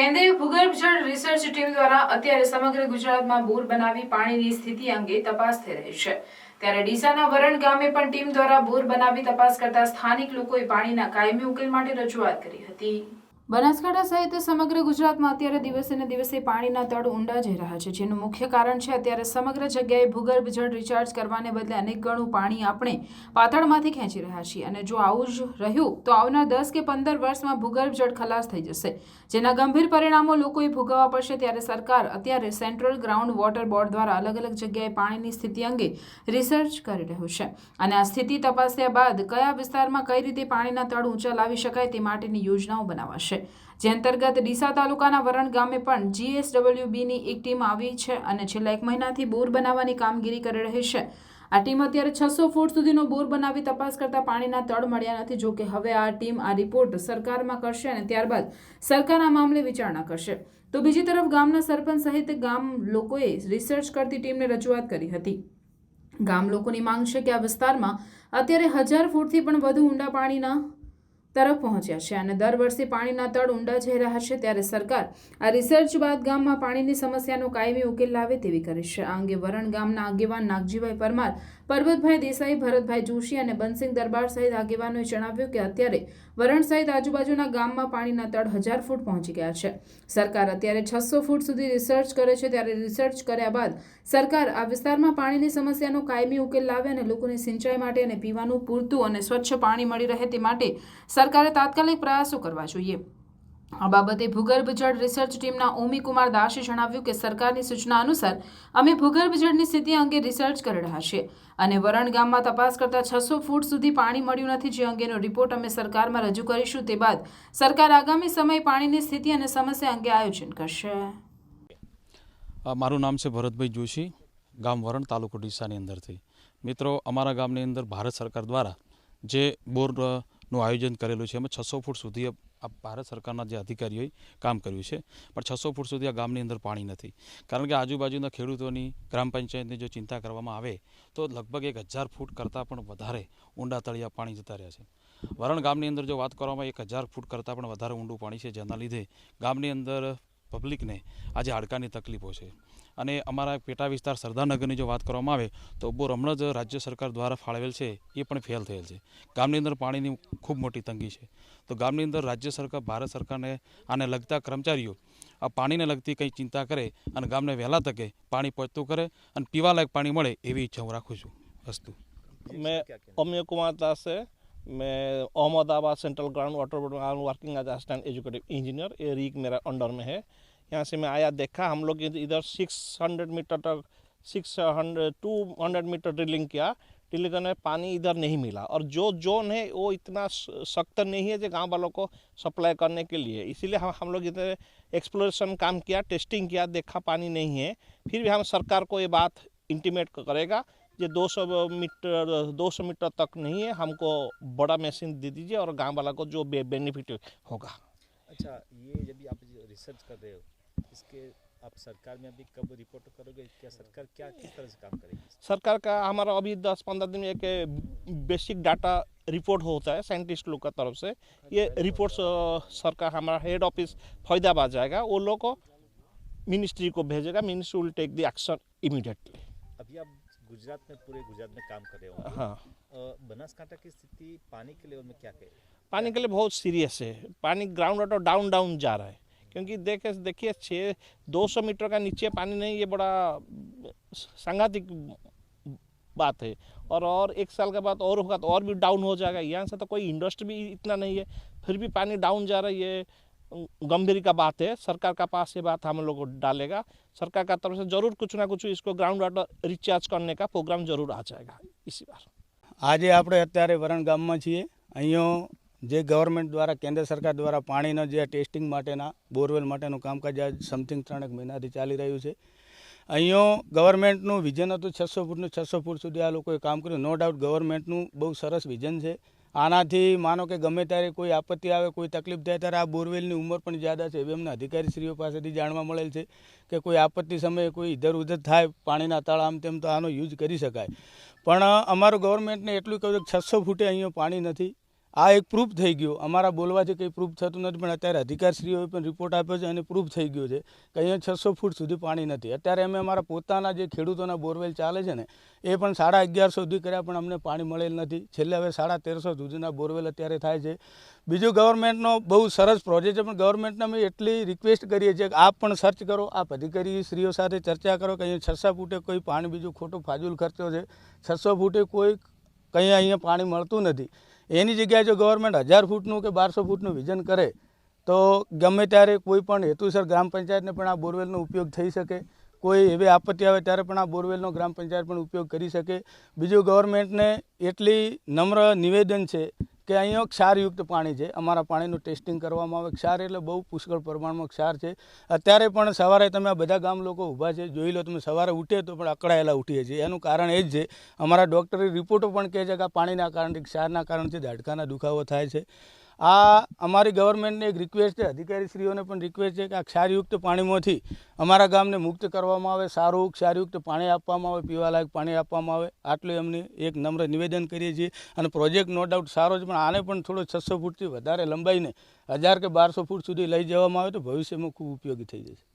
કેન્દ્રીય ભૂગર્ભ જળ રિસર્ચ ટીમ દ્વારા અત્યારે સમગ્ર ગુજરાતમાં બોર બનાવી પાણીની સ્થિતિ અંગે તપાસ થઈ રહી છે. ત્યારે ડીસાના વરણ ગામે પણ ટીમ દ્વારા બોર બનાવી તપાસ કરતા સ્થાનિક લોકોએ પાણીના કાયમી ઉકેલ માટે રજૂઆત કરી હતી. બનાસકાંઠા સહિત સમગ્ર ગુજરાતમાં અત્યારે દિવસે ને દિવસે પાણીના તળ ઊંડા જઈ રહ્યા છે, જેનું મુખ્ય કારણ છે અત્યારે સમગ્ર જગ્યાએ ભૂગર્ભ જળ રિચાર્જ કરવાને બદલે અનેક ગણું પાણી આપણે પાતળમાંથી ખેંચી રહ્યા છીએ. અને જો આવું જ રહ્યું, તો આવનાર દસ કે પંદર વર્ષમાં ભૂગર્ભ જળ ખલાસ થઈ જશે, જેના ગંભીર પરિણામો લોકોએ ભોગવવા પડશે ત્યારે સરકાર અત્યારે સેન્ટ્રલ ગ્રાઉન્ડ વોટર બોર્ડ દ્વારા અલગ અલગ જગ્યાએ પાણીની સ્થિતિ અંગે રિસર્ચ કરી રહ્યું છે. અને આ સ્થિતિ તપાસ્યા બાદ કયા વિસ્તારમાં કઈ રીતે પાણીના તળ ઊંચા લાવી શકાય તે માટેની યોજનાઓ બનાવાશે. જે અંતર્ગત ડીસા તાલુકાના વરણ ગામે પણ જીએસડબલ્યુબીની એક ટીમ આવી છે અને છેલ્લા એક મહિનાથી બોર બનાવવાની કામગીરી કરી રહી છે. આ ટીમ અત્યારે છસો ફૂટ સુધીનો બોર બનાવી તપાસ કરતા પાણીના તળ મળ્યા નથી જોકે હવે આ ટીમ આ રિપોર્ટ સરકારમાં કરશે અને ત્યારબાદ સરકાર આ મામલે વિચારણા કરશે. તો બીજી તરફ ગામના સરપંચ સહિત ગામ લોકોએ રિસર્ચ કરતી ટીમને રજૂઆત કરી હતી. ગામ લોકોની માંગ છે કે આ વિસ્તારમાં અત્યારે હજાર ફૂટથી પણ વધુ ઊંડા પાણીના તરફ પહોંચ્યા છે અને દર વર્ષે પાણીના તળ ઊંડા જઈ રહ્યા છે ત્યારે સરકાર આ રિસર્ચ બાદ ગામમાં પાણીની સમસ્યાનો કાયમી ઉકેલ લાવે તેવી કરી છે. આ અંગે વરણ ગામના આગેવાન નાગજીભાઈ પરમાર પરબતભાઈ દેસાઈ, ભરતભાઈ જોશી અને બનસિંહ દરબાર સહિત આગેવાનોએ જણાવ્યું કે અત્યારે વરણ સહિત આજુબાજુના ગામમાં પાણીના તળ હજાર ફૂટ પહોંચી ગયા છે. સરકાર અત્યારે છસો ફૂટ સુધી રિસર્ચ કરે છે. ત્યારે રિસર્ચ કર્યા બાદ સરકાર આ વિસ્તારમાં પાણીની સમસ્યાનો કાયમી ઉકેલ લાવે અને લોકોને સિંચાઈ માટે અને પીવાનું પૂરતું અને સ્વચ્છ પાણી મળી રહે તે માટે સરકારે તાત્કાલિક પ્રયાસો કરવા જોઈએ. આ બાબતે ભૂગર્ભ જળ રિસર્ચ ટીમના ઓમી કુમાર દાસે જણાવ્યું કે સરકારની સૂચના અનુસાર અમે ભૂગર્ભ જળની સ્થિતિ અંગે રિસર્ચ કરી રહ્યા છીએ અને વરણ ગામમાં તપાસ કરતા છસો ફૂટ સુધી પાણી મળ્યું નથી જે અંગેનો રિપોર્ટ અમે સરકારમાં રજૂ કરીશું. તે બાદ સરકાર આગામી સમયે પાણીની સ્થિતિ અને સમસ્યા અંગે આયોજન કરશે. મારું નામ છે ભરતભાઈ જોશી, ગામ વરણ તાલુકો ડીસાની અંદરથી. મિત્રો, અમારા ગામની અંદર ભારત સરકાર દ્વારા જે બોરનું આયોજન કરેલું છે, એમાં છસો ફૂટ સુધી આ ભારત સરકારના જે અધિકારીઓએ કામ કર્યું છે. પણ છસો ફૂટ સુધી આ ગામની અંદર પાણી નથી. કારણ કે આજુબાજુના ખેડૂતોની ગ્રામ પંચાયતની જો ચિંતા કરવામાં આવે, તો લગભગ એક હજાર ફૂટ કરતાં પણ વધારે ઊંડા તળિયા પાણી જતા રહ્યા છે. વરણ ગામની અંદર જો વાત કરવામાં એક હજાર ફૂટ કરતાં પણ વધારે ઊંડું પાણી છે. જેના લીધે ગામની અંદર પબ્લિકને આજે હાડકાની તકલીફો છે. અને અમારા પેટા વિસ્તાર સરદારનગરની જો વાત કરવામાં આવે, તો બહુ હમણાં જ રાજ્ય સરકાર દ્વારા ફાળવેલ છે, એ પણ ફેલ થયેલ છે. ગામની અંદર પાણીની ખૂબ મોટી તંગી છે. તો ગામની અંદર રાજ્ય સરકાર, ભારત સરકારને આને લગતા કર્મચારીઓ આ પાણીને લગતી કંઈ ચિંતા કરે અને ગામને વહેલા તકે પાણી પહોંચતું કરે અને પીવાલાયક પાણી મળે એવી ઈચ્છા હું રાખું છું. વસ્તુ. મેં અમ્ય કુમાર દાસે मैं Ahmedabad central ground water board में working as assistant executive engineer. ये रीक मेरा अंडर में है। यहाँ से मैं आया, देखा, हम लोग इध- इधर 600 मीटर तक 600 200 मीटर ड्रिलिंग किया। ड्रिलिंग करने पानी इधर नहीं मिला। और जो जोन है, वो इतना सख्त नहीं है जो गाँव वालों को सप्लाई करने के लिए। इसीलिए हम हम लोग इधर एक्सप्लोरेशन काम किया टेस्टिंग किया, देखा पानी नहीं है। फिर भी हम सरकार को ये बात इंटीमेट करेगा। ये 200 मीटर 200 मीटर तक नहीं है हमको बड़ा मशीन दे दीजिए और गाँव वाला को जो बे, बेनिफिट होगा। अच्छा ये जब भी आप रिसर्च कर रहे हो इसके आप सरकार में अभी कब रिपोर्ट करोगे? क्या सरकार क्या किस तरह से काम करेगी? सरकार का हमारा अभी 10-15 दिन में एक बेसिक डाटा रिपोर्ट होता है साइंटिस्ट लोग का तरफ़ से। ये रिपोर्ट सरकार हमारा हेड ऑफ़िस फैदाबाद जाएगा वो लोग को मिनिस्ट्री को भेजेगा ministry will take the action immediately अभी आप गुजरात में पूरे गुजरात में काम कर रहे हो। हाँ बनासकांठा की स्थिति पानी के लेवल में क्या कहे पानी के लिए बहुत सीरियस है। पानी ग्राउंड वाटर डाउन डाउन जा रहा है। क्योंकि देखे देखिए छः दो सौ मीटर का नीचे पानी नहीं ये बड़ा सांघातिक बात है। और और एक साल के बाद और होगा तो और भी डाउन हो जाएगा। यहाँ से तो कोई इंडस्ट्री भी इतना नहीं है। फिर भी पानी डाउन जा रहा है गंभीर का बात है सरकार का पास ये बात हम लोग को डालेगा सरकार का तरफ से जरूर कुछ ना कुछ इसको ग्राउंड वाटर रिचार्ज करने का प्रोग्राम जरूर आ जाएगा इसी बार આજે આપણે અત્યારે વરણ ગામમાં છીએ અહીંયો જે ગવર્મેન્ટ દ્વારા કેન્દ્ર સરકાર દ્વારા પાણીનો જે ટેસ્ટિંગ માટેના બોરવેલ માટેનું કામકાજ આજ સમથિંગ ત્રણેક મહિનાથી ચાલી રહ્યું છે અહીંયો ગવર્મેન્ટનું વિઝન હતું છસો ફૂટનું છસો ફૂટ સુધી આ લોકોએ કામ કર્યું નો ડાઉટ ગવર્મેન્ટનું બહુ સરસ વિઝન છે આનાથી માનો કે ગમે ત્યારે કોઈ આપત્તિ આવે, કોઈ તકલીફ થાય, ત્યારે આ બોરવેલની ઉંમર પણ જ્યાદા છે. એવી અમને અધિકારીશ્રીઓ પાસેથી જાણવા મળેલ છે કે કોઈ આપત્તિ સમયે કોઈ ઇધર ઉધર થાય, પાણીના તળ આમ તેમ તો આનો યુઝ કરી શકાય. પણ અમારું ગવર્મેન્ટને એટલું કહ્યું કે છસો ફૂટે અહીંયા પાણી નથી. આ એક પ્રૂફ થઈ ગયો. અમારા બોલવાથી કંઈ પ્રૂફ થતું નથી, પણ અત્યારે અધિકારશ્રીઓએ પણ રિપોર્ટ આપ્યો છે અને પ્રૂફ થઈ ગયો છે કે અહીંયા છસો ફૂટ સુધી પાણી નથી. અત્યારે અમે અમારા પોતાના જે ખેડૂતોના બોરવેલ ચાલે છે ને, એ પણ સાડા અગિયારસો સુધી કર્યા, પણ અમને પાણી મળેલ નથી. છેલ્લે હવે સાડા તેરસો સુધીના બોરવેલ અત્યારે થાય છે. બીજું ગવર્મેન્ટનો બહુ સરસ પ્રોજેક્ટ છે, પણ ગવર્મેન્ટને અમે એટલી રિક્વેસ્ટ કરીએ છીએ કે આપ પણ સર્ચ કરો, આપ અધિકારી શ્રીઓ સાથે ચર્ચા કરો કે અહીંયા છસો ફૂટે કોઈ પાણી, બીજું ખોટું ફાજુલ ખર્ચો છે. છસો ફૂટે કોઈ, કંઈ અહીંયા પાણી મળતું નથી. એની જગ્યાએ જો ગવર્મેન્ટ હજાર ફૂટનું કે બારસો ફૂટનું વિઝન કરે, તો ગમે ત્યારે કોઈ પણ હેતુસર ગ્રામ પંચાયતને પણ આ બોરવેલનો ઉપયોગ થઈ શકે. કોઈ એવી આપત્તિ આવે ત્યારે પણ આ બોરવેલનો ગ્રામ પંચાયત પણ ઉપયોગ કરી શકે. બીજું ગવર્મેન્ટને એટલી નમ્ર નિવેદન છે કે અહીંયા ક્ષારયુક્ત પાણી છે. અમારા પાણીનું ટેસ્ટિંગ કરવામાં આવે. ક્ષાર એટલે બહુ પુષ્કળ પ્રમાણમાં ક્ષાર છે. અત્યારે પણ સવારે તમે આ બધા ગામ લોકો ઊભા છે. જોઈ લો તમે, સવારે ઉઠે તો પણ અકળાયેલા ઉઠીએ છીએ. એનું કારણ એ જ છે. અમારા ડૉક્ટરી રિપોર્ટો પણ કહે છે કે આ પાણીના કારણથી, ક્ષારના કારણથી દાડકાના દુખાવો થાય છે. આ અમારી ગવર્મેન્ટને એક રિક્વેસ્ટ છે, અધિકારીશ્રીઓને પણ રિક્વેસ્ટ છે કે આ ક્ષારયુક્ત પાણીમાંથી અમારા ગામને મુક્ત કરવામાં આવે, સારું ક્ષારયુક્ત પાણી આપવામાં આવે, પીવાલાયક પાણી આપવામાં આવે. આટલું એમને એક નમ્ર નિવેદન કરીએ છીએ. અને પ્રોજેક્ટ નો ડાઉટ સારો છે, પણ આને પણ થોડો છસો ફૂટથી વધારે લંબાઈને હજાર કે બારસો ફૂટ સુધી લઈ જવામાં આવે તો ભવિષ્યમાં ખૂબ ઉપયોગી થઈ જશે.